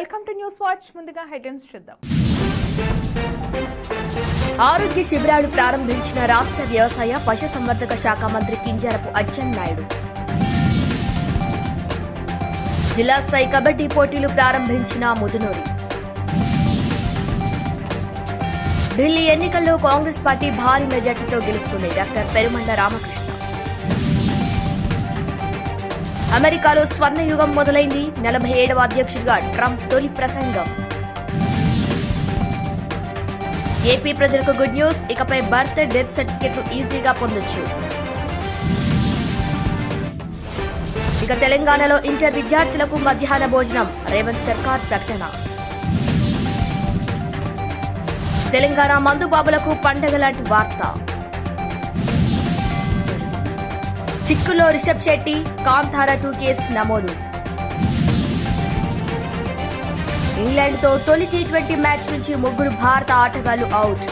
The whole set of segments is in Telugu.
Welcome to news watch. ముందుగా హెడ్లైన్స్ చూద్దాం. ఆరోగ్య శిబిరాలు ప్రారంభించిన రాష్ట్ర వ్యవసాయ పశుసంవర్ధక శాఖ మంత్రి కింజరపు అచ్చెన్నాయుడు జిల్లా స్థాయి కబడ్డీ పోటీలు ప్రారంభించిన ముదునూరి. ఢిల్లీ ఎన్నికల్లో కాంగ్రెస్ పార్టీ భారీ మెజార్టీతో గెలుస్తుంది. డాక్టర్ పెరుమండ రామకృష్ణ. అమెరికాలో స్వర్ణయుగం మొదలైంది. నలభై ఏడవ అధ్యక్షుడిగా ట్రంప్ తొలి ప్రసంగం. ఏపీ ప్రజలకు గుడ్ న్యూస్. ఇకపై బర్త్ డెత్ సర్టిఫికెట్లు ఈజీగా పొందొచ్చు. ఇక తెలంగాణలో ఇంటర్ విద్యార్థులకు మధ్యాహ్న భోజనం. రేవంత్ సర్కార్ ప్రకటన. తెలంగాణ మందుబాబులకు పండగ లాంటి వార్త. చిక్కులో రిషబ్ శెట్టి కాంతారా టూ కేసు నమోదు. ఇంగ్లాండ్తో తొలి టీ ట్వంటీ మ్యాచ్ నుంచి ముగ్గురు భారత ఆటగాళ్ళు అవుట్.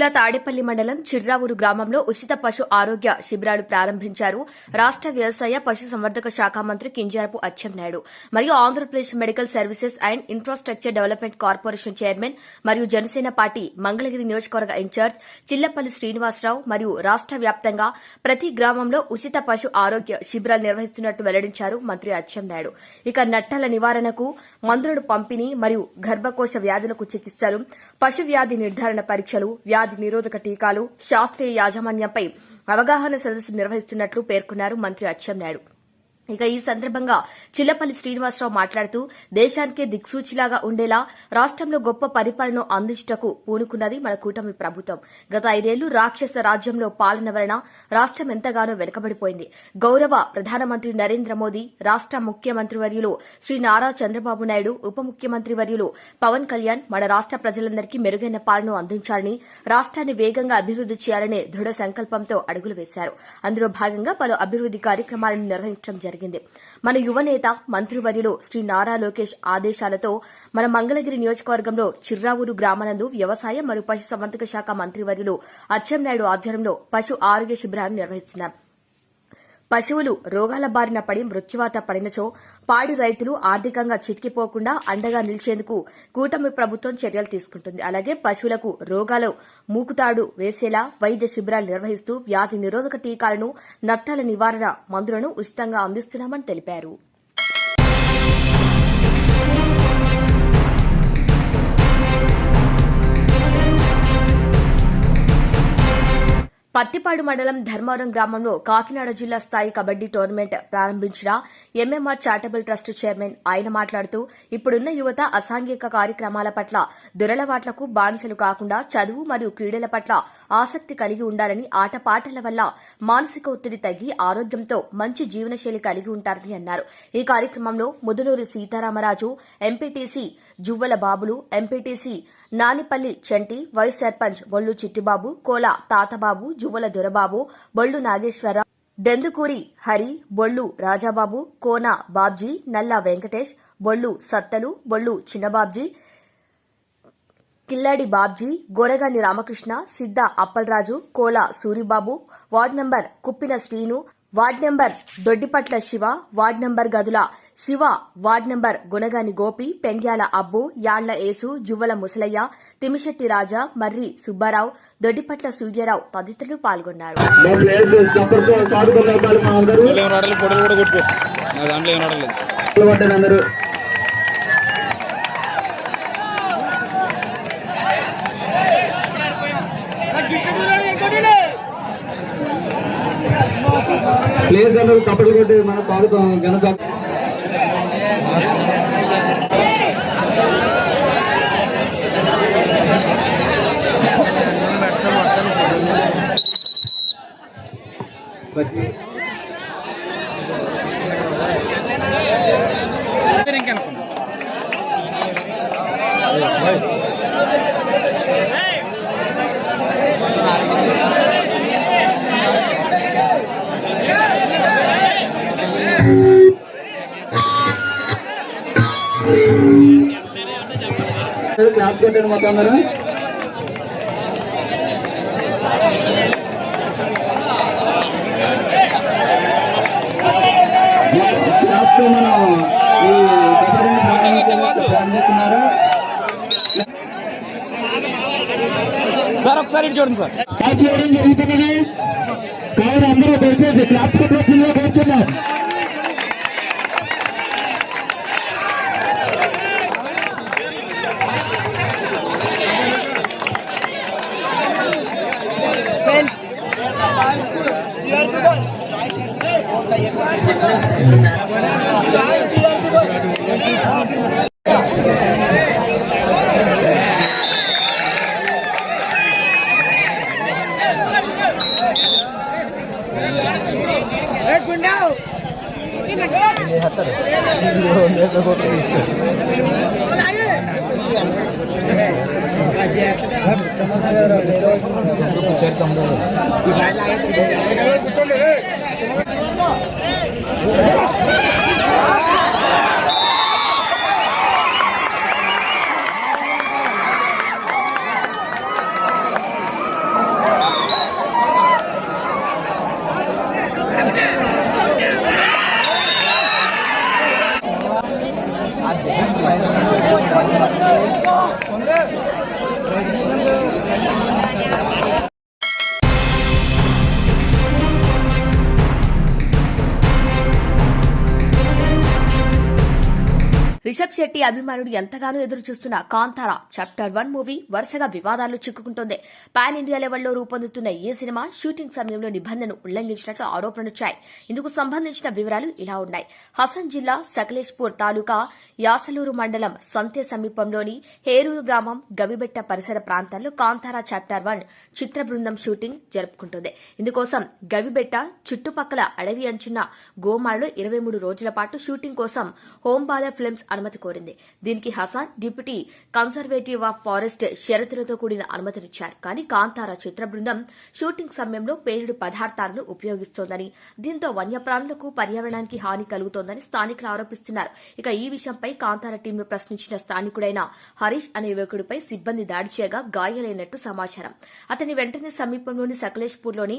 జిల్లా తాడేపల్లి మండలం చిర్రావూరు గ్రామంలో ఉచిత పశు ఆరోగ్య శిబిరాలు ప్రారంభించారు. రాష్ట వ్యవసాయ పశు సంవర్ధక శాఖ మంత్రి కింజారపు అచ్చెన్నాయుడు మరియు Andhra Pradesh medical services and infrastructure development corporation chairman మరియు జనసేన పార్టీ మంగళగిరి నియోజకవర్గ ఇన్ఛార్జ్ చిల్లపల్లి శ్రీనివాసరావు మరియు రాష్ట వ్యాప్తంగా ప్రతి గ్రామంలో ఉచిత పశు ఆరోగ్య శిబిరాలు నిర్వహిస్తున్నట్టు వెల్లడించారు మంత్రి అచ్చెన్నాయుడు. ఇక నట్టల నివారణకు మందులను పంపిణీ మరియు గర్భకోశ వ్యాధులకు చికిత్సలు పశు వ్యాధి నిర్ధారణ పరీక్షలు వ్యాధి నిరోధక టీకాలు శాస్త్రీయ యాజమాన్యంపై అవగాహన సదస్సు నిర్వహిస్తున్నట్లు పేర్కొన్నారు మంత్రి అచ్చెన్నాయుడు. ఇక ఈ సందర్భంగా చిల్లపల్లి శ్రీనివాసరావు మాట్లాడుతూ దేశానికే దిక్సూచిలాగా ఉండేలా రాష్ట్రంలో గొప్ప పరిపాలన అందించటకు పూనుకున్నది మన కూటమి ప్రభుత్వం. గత ఐదేళ్ళు రాక్షస రాజ్యంలో పాలన వలన రాష్ట్రం ఎంతగానో వెనుకబడిపోయింది. గౌరవ ప్రధానమంత్రి నరేంద్ర మోదీ రాష్ట ముఖ్యమంత్రి వర్యులు శ్రీ నారా చంద్రబాబు నాయుడు ఉప ముఖ్యమంత్రి వర్యులు పవన్ కళ్యాణ్ మన రాష్ట ప్రజలందరికీ మెరుగైన పాలన అందించాలని రాష్ట్రాన్ని వేగంగా అభివృద్ది చేయాలనే దృఢ సంకల్పంతో అడుగులు వేశారు. అందులో భాగంగా పలు అభివృద్ది కార్యక్రమాలను నిర్వహించడం జరిగింది. మన యువనేత మంత్రివర్యులు శ్రీ నారా లోకేష్ ఆదేశాలతో మన మంగళగిరి నియోజకవర్గంలో చిర్రావూరు గ్రామానందు వ్యవసాయ మరియు పశు సంవర్ధక శాఖ మంత్రివర్యులు అచ్చెన్నాయుడు ఆధ్వర్యంలో పశు ఆరోగ్య శిబిరాన్ని నిర్వహిస్తున్నారు. పశువులు రోగాల బారిన పడి మృత్యువాత పడినచో పాడి రైతులు ఆర్థికంగా చితికిపోకుండా అండగా నిలిచేందుకు కూటమి ప్రభుత్వం చర్యలు తీసుకుంటుంది. అలాగే పశువులకు రోగాలు మూకుతాడు వేసేలా వైద్య శిబిరాలు నిర్వహిస్తూ వ్యాధి నిరోధక టీకాలను నట్టాల నివారణ మందులను ఉచితంగా అందిస్తున్నామని తెలిపారు. పత్తిపాడు మండలం ధర్మవరం గ్రామంలో కాకినాడ జిల్లా స్థాయి కబడ్డీ టోర్నమెంట్ ప్రారంభించిన ఎంఎంఆర్ చారిటబుల్ ట్రస్ట్ చైర్మన్ ఆయన మాట్లాడుతూ ఇప్పుడున్న యువత అసాంఘిక కార్యక్రమాల పట్ల దురలవాట్లకు బానిసలు కాకుండా చదువు మరియు క్రీడల పట్ల ఆసక్తి కలిగి ఉండాలని ఆటపాటల వల్ల మానసిక ఒత్తిడి తగ్గి ఆరోగ్యంతో మంచి జీవనశైలి కలిగి ఉంటారని అన్నారు. ఈ కార్యక్రమంలో Mudunuri Sitaramaraju MPTC Juvvala Babulu MPTC Nanipalli Chanti vice sarpanch Bollu Chittibabu Kola Tatababu Juvvala Dorababu Bollu Nageswararao Dendukuri Hari Bollu Rajababu Kona Babji Nalla Venkatesh Bollu సత్తలు Bollu చిన్నబాబ్జీ కిల్లాడి Babji Goragani Ramakrishna Sidda Appalaraju Kola Suribabu ward number Kuppina Srinu ward number Doddipatla Siva ward number Gadula Siva ward number Gunagani Gopi Pendyala Abbu Yalla Yesu Juvvala Musalayya Timisetti Raja Marri Subbarao Doddipatla Suryarao తదితరులు పాల్గొన్నారు. అందరూ కప్పలు కొట్టి మన స్వాగతం ఘన క్లాస్ కొట్టండి మొత్తం అందరూ క్లాస్తో మనం ఈ దసరాని ప్రారంభిస్తున్నారు సార్ ఒకసారి చూడండి సార్. చేయడం జరుగుతున్నది. కావున అందరూ దయచేసి క్లాస్ కొట్టవచ్చిందిగా కూర్చున్నాం అభిమానుడు ఎంతగానో ఎదురు చూస్తున్న కాంతారా. చాప్టర్ వన్ మూవీ వరుసగా వివాదాల్లో చిక్కుకుంటోంది. పాన్ ఇండియా లెవెల్లో రూపొందుతున్న ఈ సినిమా షూటింగ్ సమయంలో నిబంధనను ఉల్లంఘించినట్లు ఆరోపణలొచ్చాయి. ఇందుకు సంబంధించిన వివరాలు ఇలా ఉన్నాయి. హసన్ జిల్లా సకలేష్పూర్ తాలూకా యాసలూరు మండలం సంతే సమీపంలోని హేరూరు గ్రామం గవిబెట్ట పరిసర ప్రాంతాల్లో కాంతారా చాప్టర్ వన్ చిత్ర బృందం షూటింగ్ జరుపుకుంటుంది. ఇందుకోసం గవిబెట్ట చుట్టుపక్కల అడవి అంచున్న గోమాలో ఇరవై మూడు రోజుల పాటు షూటింగ్ కోసం హోంబాల ఫిల్మ్స్ అనుమతి కోరింది. దీనికి Hassan deputy conservative of forest షరతులతో కూడిన అనుమతినిచ్చారు కానీ కాంతారా చిత్ర బృందం షూటింగ్ సమయంలో పేలుడు పదార్థాలను ఉపయోగిస్తోందని దీంతో వన్యప్రాణులకు పర్యావరణానికి హాని కలుగుతోందని స్థానికులు ఆరోపిస్తున్నారు. ఇక ఈ విషయంపై కాంతార టీంను ప్రశ్నించిన స్థానికుడైన హరీష్ అనే యువకుడిపై సిబ్బంది దాడి చేయగా గాయాలైనట్టు సమాచారం. అతని వెంటనే సమీపంలోని సకలేష్పూర్లోని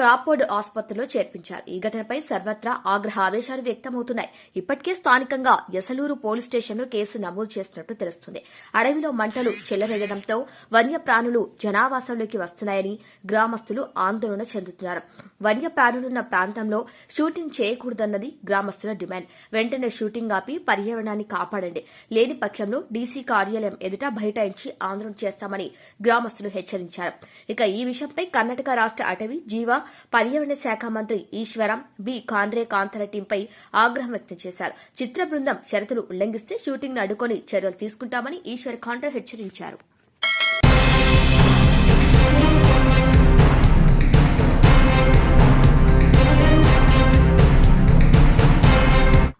క్రాపోర్డ్ ఆసుపత్రిలో చేర్పించారు. ఈ ఘటనపై సర్వత్రా ఆగ్రహ ఆవేశాలు వ్యక్తమవుతున్నాయి. ఇప్పటికే స్థానికంగా యసలూరు పోలీస్ స్టేషన్లో కేసు నమోదు చేసినట్టు తెలుస్తుంది. అడవిలో మంటలు చెల్లరేగడంతో వన్యప్రాణులు జనావాసంలోకి వస్తున్నాయని గ్రామస్తులు ఆందోళన చెందుతున్నారు. వన్యప్రాణులున్న ప్రాంతంలో షూటింగ్ చేయకూడదన్నది గ్రామస్తుల డిమాండ్. వెంటనే షూటింగ్ ఆపి పర్యావరణాన్ని కాపాడండి. లేని పక్షంలో డీసీ కార్యాలయం ఎదుట బైఠాయించి ఆందోళన చేస్తామని గ్రామస్తులు హెచ్చరించారు. ఇక ఈ విషయంపై కర్ణాటక రాష్ట్ర అటవీ జీవ పర్యావరణ శాఖ మంత్రి ఈశ్వరం బి. కాన్రే కాంతర టీంపై ఆగ్రహం వ్యక్తం చేశారు. చిత్ర బృందం షరతులు ఉల్లంఘిస్తే షూటింగ్ను అడ్డుకొని చర్యలు తీసుకుంటామని ఈశ్వర్ ఖాండ్రే హెచ్చరించారు.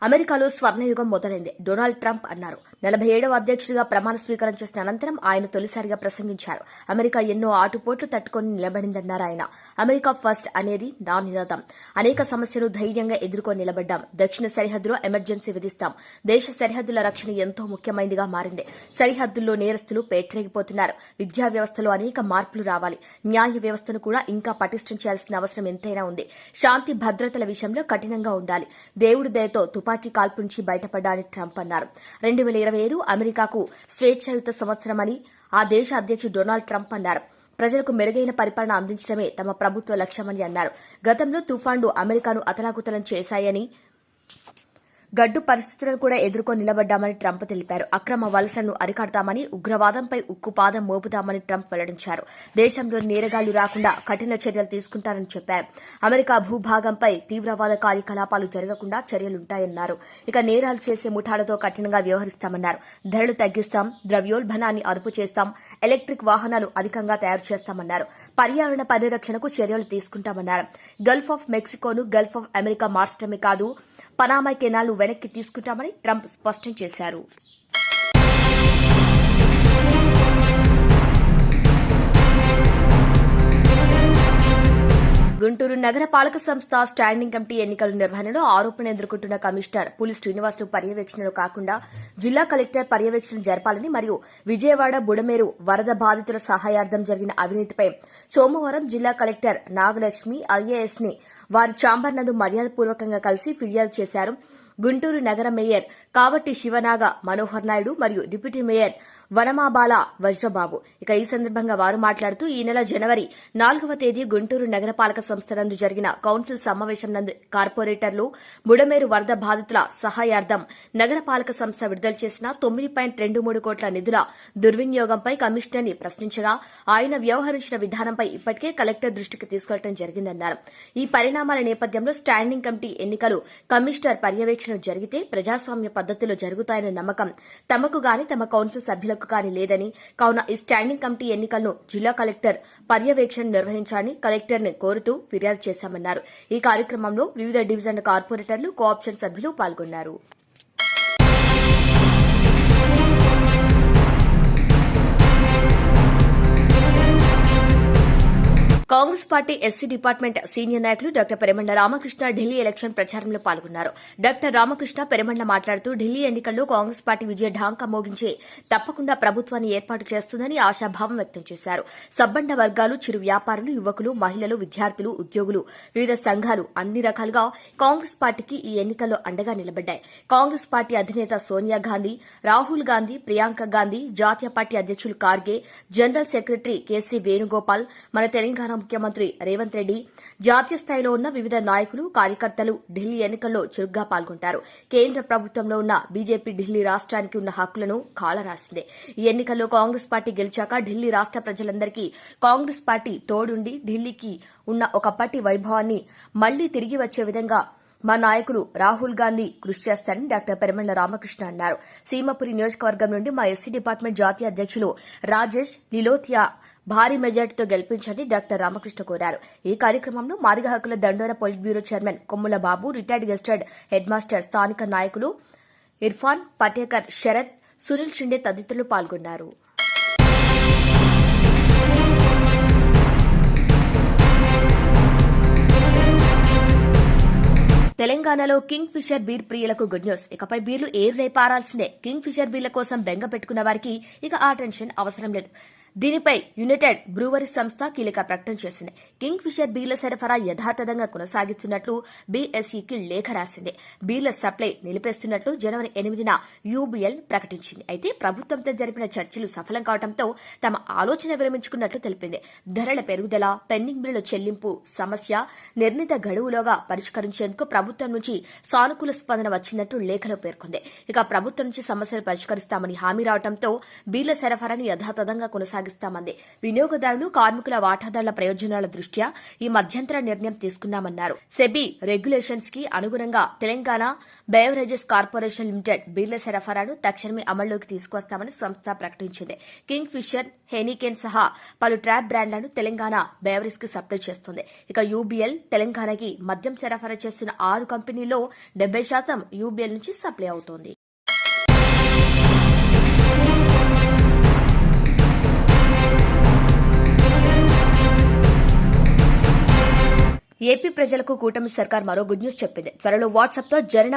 అమెరికాలో స్వర్ణయుగం మొదలైంది. డొనాల్డ్ ట్రంప్ అన్నారు. నలభై ఏడవ అధ్యక్షుడిగా ప్రమాణ స్వీకారం చేసిన అనంతరం ఆయన తొలిసారిగా ప్రసంగించారు. అమెరికా ఎన్నో ఆటుపోట్లు తట్టుకొని నిలబడిందన్నారు ఆయన. అమెరికా ఫస్ట్ అనేది నా నినాదం. అనేక సమస్యలు ధైర్యంగా ఎదుర్కొని నిలబడ్డాం. దక్షిణ సరిహద్దులో ఎమర్జెన్సీ విధిస్తాం. దేశ సరిహద్దుల రక్షణ ఎంతో ముఖ్యమైనదిగా మారింది. సరిహద్దుల్లో నేరస్తులు పేటరేగిపోతున్నారు. విద్యా వ్యవస్థలో అనేక మార్పులు రావాలి. న్యాయ వ్యవస్థను కూడా ఇంకా పటిష్టం చేయాల్సిన అవసరం ఎంతైనా ఉంది. శాంతి భద్రతల విషయంలో కఠినంగా ఉండాలి. దేవుడి దయతో తుపాకీ కాల్పు నుంచి బయటపడ్డారని ట్రంప్ అన్నారు. రెండు వేల ఇరవై ఐదు అమెరికాకు స్వేచ్ఛాయుత సంవత్సరమని ఆ దేశ అధ్యక్షుడు డొనాల్డ్ ట్రంప్ అన్నారు. ప్రజలకు మెరుగైన పరిపాలన అందించడమే తమ ప్రభుత్వ లక్ష్యమని అన్నారు. గతంలో తుఫాన్లు అమెరికాను అతలాకుతలం చేశాయని గడ్డు పరిస్థితులను కూడా ఎదుర్కొని నిలబడ్డామని ట్రంప్ తెలిపారు. అక్రమ వలసలను అరికడతామని ఉగ్రవాదంపై ఉక్కుపాదం మోపుతామని ట్రంప్ వెల్లడించారు. దేశంలో నేరగాళ్ళు రాకుండా కఠిన చర్యలు తీసుకుంటారని చెప్పారు. అమెరికా భూభాగంపై తీవ్రవాద కార్యకలాపాలు జరగకుండా చర్యలుంటాయన్నారు. ఇక నేరాలు చేసే ముఠాలతో కఠినంగా వ్యవహరిస్తామన్నారు. ధరలు తగ్గిస్తాం ద్రవ్యోల్బణాన్ని అదుపు చేస్తాం ఎలక్ట్రిక్ వాహనాలు అధికంగా తయారు చేస్తామన్నారు. పర్యావరణ పరిరక్షణకు చర్యలు తీసుకుంటామన్నారు. గల్ఫ్ ఆఫ్ మెక్సికోను గల్ఫ్ ఆఫ్ అమెరికా మార్చడమే కాదు పనామా కెనాల్ను వెనక్కి తీసుకుంటామని ట్రంప్ స్పష్టం చేశారు. గుంటూరు నగర పాలక సంస్థ స్టాండింగ్ కమిటీ ఎన్నికల నిర్వహణలో ఆరోపణ ఎదుర్కొంటున్న కమిషనర్ పులి శ్రీనివాసులు పర్యవేక్షణలో కాకుండా జిల్లా కలెక్టర్ పర్యవేక్షణ జరపాలని మరియు విజయవాడ బుడమేరు వరద బాధితుల సహాయార్థం జరిగిన అవినీతిపై సోమవారం జిల్లా కలెక్టర్ నాగలక్ష్మి ఐఏఎస్ని వారి చాంబర్ నందు మర్యాదపూర్వకంగా కలిసి ఫిర్యాదు చేశారు. గుంటూరు నగర మేయర్ కావట్టి శివనాగ మనోహర్ నాయుడు మరియు డిప్యూటీ మేయర్ వనమాబాల వజ్రబాబు. ఇక ఈ సందర్భంగా వారు మాట్లాడుతూ ఈ నెల జనవరి నాలుగవ తేదీ గుంటూరు నగరపాలక సంస్థ నందు జరిగిన కౌన్సిల్ సమావేశం నందు కార్పొరేటర్లు బుడమేరు వరద బాధితుల సహాయార్థం నగరపాలక సంస్థ విడుదల చేసిన తొమ్మిది పాయింట్ రెండు మూడు కోట్ల నిధుల దుర్వినియోగంపై కమిషనర్ని ప్రశ్నించగా ఆయన వ్యవహరించిన విధానంపై ఇప్పటికే కలెక్టర్ దృష్టికి తీసుకెళ్ళడం జరిగిందన్నారు. ఈ పరిణామాల నేపథ్యంలో స్టాండింగ్ కమిటీ ఎన్నికలు కమిషనర్ పర్యవేక్షణ జరిగితే ప్రజాస్వామ్య పద్దతిలో జరుగుతాయన్న నమ్మకం తమకు గాని తమ కౌన్సిల్ సభ్యులకు కానీ లేదని. కావున ఈ స్టాండింగ్ కమిటీ ఎన్నికలను జిల్లా కలెక్టర్ పర్యవేక్షణ నిర్వహించాలని కలెక్టర్ని కోరుతూ ఫిర్యాదు చేశామన్నారు. ఈ కార్యక్రమంలో వివిధ డివిజన్ కార్పొరేటర్లు కోఆప్షన్ సభ్యులు పాల్గొన్నారు. పార్టీ ఎస్సీ డిపార్ట్మెంట్ సీనియర్ నాయకులు డాక్టర్ పెరమండ రామకృష్ణ ఢిల్లీ ఎలక్షన్ ప్రచారంలో పాల్గొన్నారు. డాక్టర్ రామకృష్ణ పెరమండ మాట్లాడుతూ ఢిల్లీ ఎన్నికల్లో కాంగ్రెస్ పార్టీ విజయ ఢాంకా మోగించి తప్పకుండా ప్రభుత్వాన్ని ఏర్పాటు చేస్తుందని ఆశాభావం వ్యక్తం చేశారు. సబ్బండ వర్గాలు చిరు వ్యాపారులు యువకులు మహిళలు విద్యార్థులు ఉద్యోగులు వివిధ సంఘాలు అన్ని రకాలుగా కాంగ్రెస్ పార్టీకి ఈ ఎన్నికల్లో అండగా నిలబడ్డాయి. కాంగ్రెస్ పార్టీ అధినేత సోనియా గాంధీ రాహుల్ గాంధీ ప్రియాంక గాంధీ జాతీయ పార్టీ అధ్యకులు Kharge general secretary KC Venugopal మన తెలంగాణ ముఖ్యమంత్రి రేవంత్ రెడ్డి జాతీయ స్థాయిలో ఉన్న వివిధ నాయకులు కార్యకర్తలు ఢిల్లీ ఎన్నికల్లో చురుగ్గా పాల్గొంటారు. కేంద్ర ప్రభుత్వంలో ఉన్న బీజేపీ ఢిల్లీ రాష్ట్రానికి ఉన్న హక్కులను కాలరాసింది. ఈ ఎన్నికల్లో కాంగ్రెస్ పార్టీ గెలిచాక ఢిల్లీ రాష్ట్ర ప్రజలందరికీ కాంగ్రెస్ పార్టీ తోడుండి ఢిల్లీకి ఉన్న ఒకప్పటి వైభవాన్ని మళ్ళీ తిరిగి వచ్చే విధంగా మా నాయకులు రాహుల్ గాంధీ కృషి చేస్తారని డాక్టర్ పెరమండ్ల రామకృష్ణ అన్నారు. సీమపురి నియోజకవర్గం నుండి మా ఎస్సీ డిపార్ట్మెంట్ జాతీయ అధ్యక్షులు రాజేష్ లిలోథియా భారీ మెజార్టీతో గెలిపించండి డాక్టర్ రామకృష్ణ కోరారు. ఈ కార్యక్రమంలో మాదిగ హక్కుల దండోర polit bureau chairman Kommula Babu retired gazetted head master స్థానిక నాయకులు ఇర్ఫాన్ పటేకర్ శరత్ సునీల్ షిండే తదితరులు పాల్గొన్నారు. తెలంగాణలో కింగ్ ఫిషర్ బీర్ ప్రియులకు గుడ్ న్యూస్. ఇకపై బీర్లు ఏరులై పారాల్సిందే కింగ్ ఫిషర్ బీర్ల కోసం బెంగ పెట్టుకున్న వారికి ఇక ఆ టెన్షన్ అవసరం లేదు. దీనిపై యునైటెడ్ బ్రూవరీ సంస్థ కీలక ప్రకటన చేసింది. కింగ్ ఫిషర్ బీర్ల సరఫరా యథాతథంగా కొనసాగిస్తున్నట్లు బీఎస్ఈకి లేఖ రాసింది. బీర్ల సప్లై నిలిపేస్తున్నట్లు జనవరి ఎనిమిదిన యూబీఎల్ ప్రకటించింది. అయితే ప్రభుత్వంతో జరిపిన చర్చలు సఫలం కావడంతో తమ ఆలోచన విరమించుకున్నట్లు తెలిపింది. ధరల పెరుగుదల పెండింగ్ బిల్లుల చెల్లింపు సమస్య నిర్ణీత గడువులోగా పరిష్కరించేందుకు ప్రభుత్వం నుంచి సానుకూల స్పందన వచ్చినట్టు లేఖలో పేర్కొంది. ఇక ప్రభుత్వం నుంచి సమస్యలు పరిష్కరిస్తామని హామీ రావడంతో బీర్ల సరఫరాను యథాతథంగా కొనసాగిస్తామంది వినియోగదారులు కార్మికుల వాటాదారుల ప్రయోజనాల దృష్ట్యా ఈ మధ్యంతర నిర్ణయం తీసుకున్నామన్నారు. సెబీ రెగ్యులేషన్స్కి అనుగుణంగా తెలంగాణ బయోరేజెస్ కార్పొరేషన్ లిమిటెడ్ బీర్ల సరఫరాను తక్షణమే అమల్లోకి తీసుకొస్తామని సంస్థ ప్రకటించింది. కింగ్ ఫిషర్ హెనీకెన్ సహా పలు ట్రాప్ బ్రాండ్లను తెలంగాణ బేవరేజ్కి సప్లై చేస్తుంది. ఇక యూబీఎల్ తెలంగాణకి మద్యం సరఫరా చేస్తున్న ఆరు కంపెనీల్లో డెబ్బై శాతం యూబీఎల్ నుంచి సప్లై అవుతోంది. ఏపీ ప్రజలకు కూటమి సర్కార్ మరో గుడ్ న్యూస్ చెప్పింది. త్వరలో వాట్సాప్తో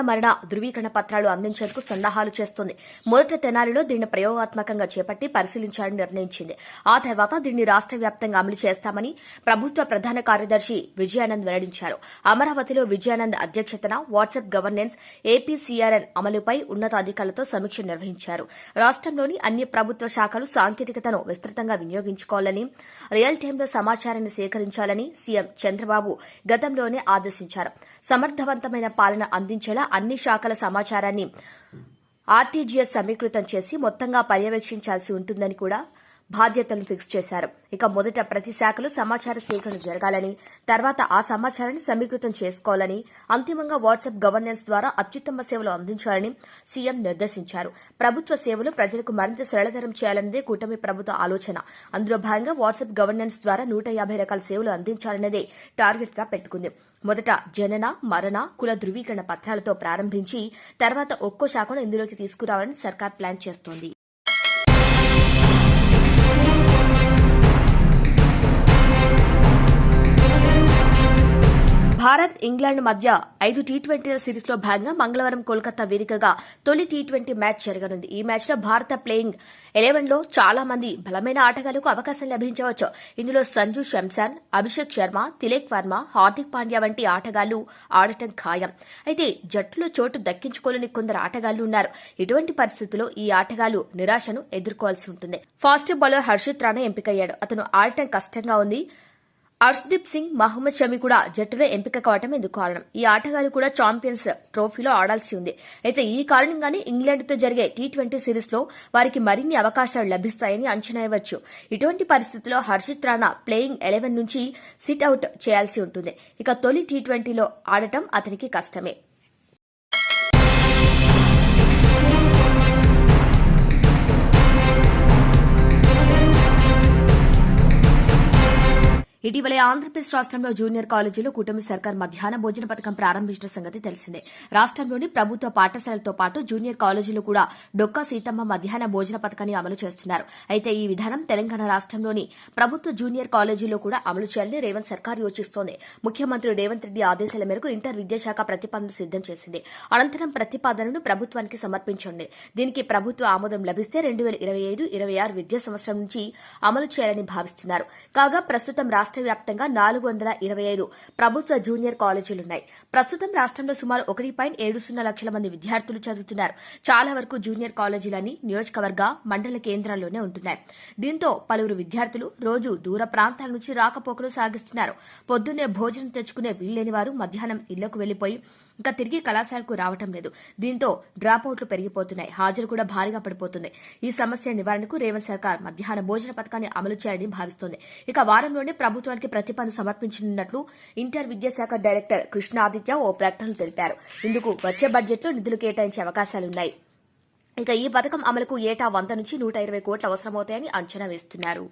మరణ ధృవీకరణ పత్రాలు అందించేందుకు సన్నాహాలు చేస్తుంది. మొదట తెనాలిలో దీన్ని ప్రయోగాత్మకంగా చేపట్టి పరిశీలించాలని నిర్ణయించింది. ఆ తర్వాత దీన్ని రాష్ట్ర వ్యాప్తంగా అమలు చేస్తామని ప్రభుత్వ ప్రధాన కార్యదర్శి విజయానంద్ వెల్లడించారు. అమరావతిలో విజయానంద్ అధ్యక్షతన వాట్సాప్ గవర్నెన్స్ ఏపీ సీఆర్ఎన్ అమలుపై ఉన్నతాధికారులతో సమీక్ష నిర్వహించారు. రాష్ట్రంలోని అన్ని ప్రభుత్వ శాఖలు సాంకేతికతను విస్తృతంగా వినియోగించుకోవాలని రియల్ టైంలో సమాచారాన్ని సేకరించాలని సీఎం చంద్రబాబు గతంలోనే ఆదేశించారు. సమర్థవంతమైన పాలన అందించేలా అన్ని శాఖల సమాచారాన్ని ఆర్టీజీఎస్ సమీకృతం చేసి మొత్తంగా పర్యవేక్షించాల్సి ఉంటుందని కూడా బాధ్యతలను ఫిక్స్ చేశారు. ఇక మొదట ప్రతి శాఖలో సమాచార సేకరణ జరగాలని తర్వాత ఆ సమాచారాన్ని సమీకృతం చేసుకోవాలని అంతిమంగా వాట్సాప్ గవర్నెన్స్ ద్వారా అత్యుత్తమ సేవలు అందించాలని సీఎం నిర్దేశించారు. ప్రభుత్వ సేవలు ప్రజలకు మరింత సరళతరం చేయాలన్నదే కూటమి ప్రభుత్వ ఆలోచన. అందులో భాగంగా వాట్సాప్ గవర్నెన్స్ ద్వారా నూట యాభై రకాల సేవలు అందించాలన్నదే టార్గెట్గా పెట్టుకుంది. మొదట జనన మరణ కుల ధృవీకరణ పత్రాలతో ప్రారంభించి తర్వాత ఒక్కో శాఖను ఇందులోకి తీసుకురావాలని సర్కార్ ప్లాన్ చేస్తోంది. భారత్ ఇంగ్లాండ్ మధ్య ఐదు టీ ట్వంటీల సిరీస్లో భాగంగా మంగళవారం కోల్కతా వేదికగా తొలి టీ ట్వంటీ మ్యాచ్ జరగనుంది. ఈ మ్యాచ్లో భారత ప్లేయింగ్ ఎలెవెన్లో చాలా మంది బలమైన ఆటగాళ్ళకు అవకాశం లభించవచ్చు. ఇందులో సంజు శంసాన్ అభిషేక్ శర్మ తిలేక్ వర్మ హార్దిక్ పాండ్యా వంటి ఆటగాళ్ళు ఆడటం ఖాయం. అయితే జట్టులో చోటు దక్కించుకోలేని కొందరు ఆటగాళ్ళు ఉన్నారు. ఇటువంటి పరిస్థితుల్లో ఈ ఆటగాళ్ళు నిరాశను ఎదుర్కోవాల్సి ఉంటుంది. ఫాస్ట్ బౌలర్ హర్షిత్ రాణా ఎంపికయ్యాడు. అతను ఆడటం కష్టంగా ఉంది. అర్ష్దీప్ సింగ్ మహమ్మద్ షమి కూడా జట్టులో ఎంపిక కావటం ఎందుకు కారణం. ఈ ఆటగాళ్ళు కూడా ఛాంపియన్స్ ట్రోఫీలో ఆడాల్సి ఉంది. అయితే ఈ కారణంగానే ఇంగ్లాండ్తో జరిగే టీ ట్వంటీ సిరీస్లో వారికి మరిన్ని అవకాశాలు లభిస్తాయని అంచనా ఇవ్వచ్చు. ఇటువంటి పరిస్థితుల్లో హర్షిత్ రాణా ప్లేయింగ్ ఎలెవెన్ నుంచి సిట్ అవుట్ చేయాల్సి ఉంటుంది. ఇక తొలి టీ ట్వంటీలో ఆడటం అతనికి కష్టమే. ఇటీవలే ఆంధ్రప్రదేశ్ రాష్ట్రంలో జూనియర్ కాలేజీలో కూటమి సర్కార్ మధ్యాహ్న భోజన పథకం ప్రారంభించిన సంగతి తెలిసిందే. రాష్ట్రంలోని ప్రభుత్వ పాఠశాలలతో పాటు జూనియర్ కాలేజీలు కూడా డొక్కా సీతమ్మ మధ్యాహ్న భోజన పథకాన్ని అమలు చేస్తున్నారు. అయితే ఈ విధానం తెలంగాణ రాష్ట్రంలోని ప్రభుత్వ జూనియర్ కాలేజీలో కూడా అమలు చేయాలని రేవంత్ సర్కార్ యోచిస్తోంది. ముఖ్యమంత్రి రేవంత్ రెడ్డి ఆదేశాల మేరకు ఇంటర్ విద్యాశాఖ ప్రతిపాదన సిద్దం చేసింది. అనంతరం ప్రతిపాదనను ప్రభుత్వానికి సమర్పించండి. దీనికి ప్రభుత్వ ఆమోదం లభిస్తే రెండు వేల ఇరవై ఐదు ఇరవై ఆరు విద్యా సంవత్సరం నుంచి అమలు చేయాలని భావిస్తున్నారు. కాగా ప్రస్తుతం రాష్ట్ర వ్యాప్తంగా నాలుగు వందల ఇరవై ఐదు ప్రభుత్వ జూనియర్ కాలేజీలున్నాయి. ప్రస్తుతం రాష్ట్రంలో సుమారు ఒకటి పాయింట్ ఏడు సున్నా లక్షల మంది విద్యార్థులు చదువుతున్నారు. చాలా వరకు జూనియర్ కాలేజీలన్నీ నియోజకవర్గ మండల కేంద్రాల్లోనే ఉంటున్నాయి. దీంతో పలువురు విద్యార్థులు రోజు దూర ప్రాంతాల నుంచి రాకపోకలు సాగిస్తున్నారు. పొద్దున్నే భోజనం తెచ్చుకునే వీల్లేని వారు మధ్యాహ్నం ఇళ్ళకు వెళ్ళిపోయి ఇంకా తిరిగి కళాశాలకు రావటం లేదు. దీంతో డ్రాప్ అవుట్లు పెరిగిపోతున్నాయి. హాజరు కూడా భారీగా పడిపోతుంది. ఈ సమస్య నివారణకు రేవంత్ సర్కార్ మధ్యాహ్న భోజన పథకాన్ని అమలు చేయాలని భావిస్తోంది. ఇక వారంలోనే ప్రభుత్వానికి ప్రతిపాదన సమర్పించనున్నట్లు ఇంటర్ విద్యాశాఖ డైరెక్టర్ కృష్ణాదిత్య ఓ ప్రకటనలు తెలిపారు. ఇందుకు వచ్చే బడ్జెట్లో నిధులు కేటాయించే అవకాశాలున్నాయి ఇక ఈ పథకం అమలుకు ఏటా వంద నుంచి నూట ఇరవై కోట్లు అవసరమవుతాయని అంచనా వేస్తున్నారు.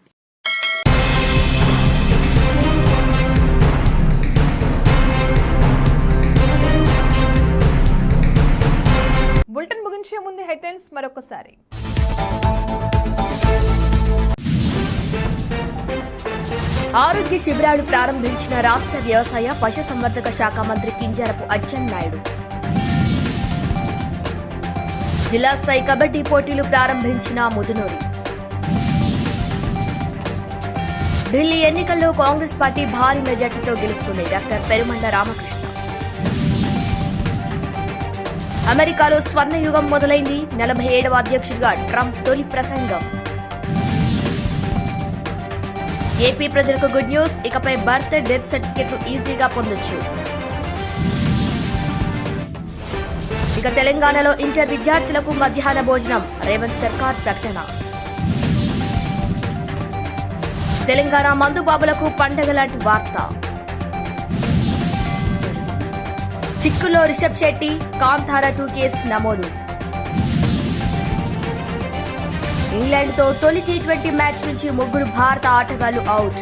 ముగించే ముందు హెడ్లైన్స్ మరొకసారి. ఆరోగ్య శిబిరాలు ప్రారంభించిన రాష్ట్ర వ్యవసాయ పశుసంవర్ధక శాఖ మంత్రి కింజరపు అచ్చెన్నాయుడు జిల్లా స్థాయి కబడ్డీ పోటీలు ప్రారంభించిన ముదునూరి. ఢిల్లీ ఎన్నికల్లో కాంగ్రెస్ పార్టీ భారీ మెజార్టీతో గెలుస్తుంది. డాక్టర్ పెరుమండ రామకృష్ణ. అమెరికాలో స్వర్ణ యుగం మొదలైంది. నలభై ఏడవ అధ్యక్షుడిగా ట్రంప్ తొలి ప్రసంగం. ఏపీ ప్రజలకు గుడ్ న్యూస్. ఇకపై బర్త్ డెత్ సర్టిఫికెట్లు ఈజీగా పొందొచ్చు. ఇక తెలంగాణలో ఇంటర్ విద్యార్థులకు మధ్యాహ్న భోజనం. రేవంత్ సర్కార్ ప్రకటన. తెలంగాణ మందుబాబులకు పండగ లాంటి వార్త. చిక్కులో రిషబ్ శెట్టి కాంతారా టూ కేసు నమోదు. ఇంగ్లాండ్తో తొలి టీ ట్వంటీ మ్యాచ్ నుంచి ముగ్గురు భారత ఆటగాళ్ళు అవుట్.